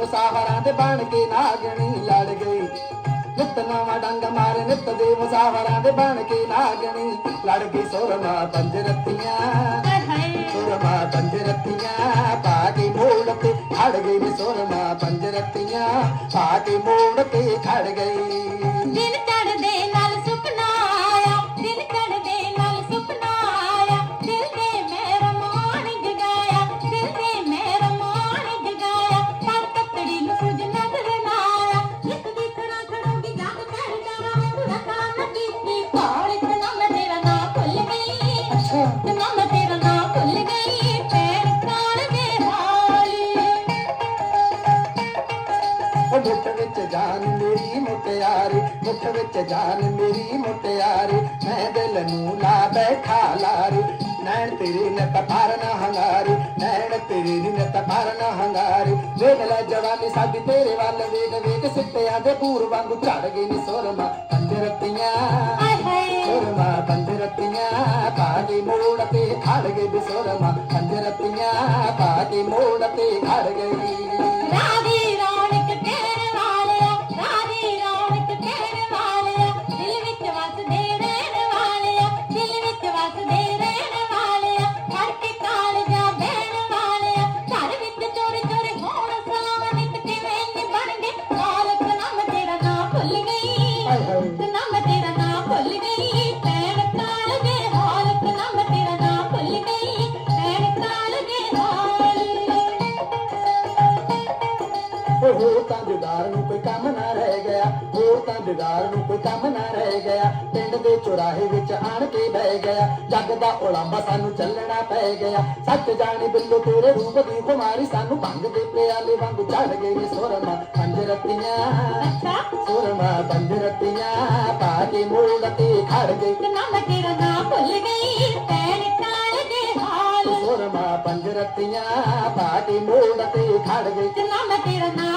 ਮੁਸਾਫਰਾਂ ਦੇ ਬਣ ਕੇ ਨਾਗਣੀ ਲੜ ਗਈ। ਨਿਤ ਨਵਾਂ ਡੰਗ ਮਾਰੇ, ਨਿਤ ਦੇ ਮੁਸਾਫਰਾਂ ਦੇ ਬਣ ਕੇ ਨਾਗਣੀ ਲੜ ਗਈ। ਸੁਰਮਾ ਪੰਜ ਰੱਤੀਆਂ, ਸੁਰਮਾ ਪੰਜ ਰੱਤੀਆਂ, ਪਾ ਕੇ ਮੋੜ ਤੇ ਖੜ ਗਈ। ਸੁਰਮਾ ਪੰਜ ਰੱਤੀਆਂ, ਪਾ ਕੇ ਮੋੜ ਤੇ ਖੜ ਗਈ। ਉਹ ਮੁੱਠ ਵਿੱਚ ਜਾਨ ਮੇਰੀ ਮੁਟਿਆਰੀ ਮੁੱਠ ਵਿੱਚ ਜਾਨ ਮੇਰੀ ਮੁਟਿਆਰੀ ਮੈਂ ਦਿਲ ਨੂੰ ਲਾ ਬੈਠਾ ਲਾਰੀ। ਨੈਣ ਤੇਰੀ ਨੇ ਤਪਾਰ ਨਾ ਹੰਗਾਰੀ ਨੈਣ ਤੇਰੀ ਨੇ ਤਪਾਰ ਨਾ ਹੰਗਾਰੀ। ਵੇਖ ਲੈ ਜਵਾਨੀ ਸਾਡੀ ਤੇਰੇ ਵੱਲ ਵੇਖ ਵੇਖ ਸਿੱਟਿਆਂ ਦੇ ਪੂਰ ਵਾਂਗੂ ਝੜ ਗਈ ਨੀ ਸੁਰਮਾ ਪੰਜਰਤੀਆਂ ਸੁਰਮਾ ਪੰਜਰਤੀਆਂ ਪਾ ਕੇ ਮੋੜ ਤੇ ਖੜ ਗਈ ਨੀ ਸੁਰਮਾ ਪੰਜਰਤੀਆਂ ਪਾ ਕੇ ਮੋੜ ਤੇ ਖੜ ਗਈ ਰਾਧੀ ਭੁੱਲ ਗਈ। ਹਾਏ ਹਾਏ ਤੇ ਤੇਰਾ ਨਾਂ ਭੁੱਲ ਗਈ। ਪੈਣ ਕਾਲ ਦੇ ਹਾਲਕ ਨਾਮ ਤੇਰਾ ਨਾਂ ਭੁੱਲ ਗਈ। ਪੈਣ ਕਾਲ ਦੇ ਹਾਲ। ਹੋਰ ਤਾਂ ਜੁਦਾਰ ਨੂੰ ਕੋਈ ਕੰਮ ਨਾ ਰਹਿ ਗਿਆ। ਹੋਰ ਤਾਂ ਜੁਦਾਰ ਨੂੰ ਕੋਈ ਕੰਮ ਨਾ ਰਹਿ ਗਿਆ। ਦੇ ਚੁਰਾਹੇ ਵਿੱਚ ਆਣ ਕੇ ਬਹਿ ਗਿਆ। ਜੱਗ ਦਾ ਉਲਾਂਬਾ ਸਾਨੂੰ ਚੱਲਣਾ ਪੈ ਗਿਆ। ਸੱਚ ਜਾਣੀ ਬਿੱਲੋ ਤੇਰੇ ਰੂਪ ਦੀ ਖੁਮਾਰੀ ਸਾਨੂੰ ਭੰਗ ਦੇ ਪਿਆਲੇ ਵਾਂਗੂ ਚੜ ਗਏ ਨੀ ਸੁਰਮਾ ਪੰਜਰਤੀਆਂ ਅੱਛਾ। ਸੁਰਮਾ ਪੰਜਰਤੀਆਂ ਪਾ ਕੇ ਮੋੜ ਤੇ ਖੜ ਗਏ। ਤੇ ਨਾ ਮੈਂ ਤੇਰਾ ਨਾਂ ਭੁੱਲ ਗਈ ਪੈਣ ਕਾਲ ਦੇ ਹਾਲ। ਸੁਰਮਾ ਪੰਜਰਤੀਆਂ ਪਾ ਕੇ ਮੋੜ ਤੇ ਖੜ ਗਏ। ਤੇ ਨਾ ਮੈਂ ਤੇਰਾ ਨਾਂ ਭੁੱਲ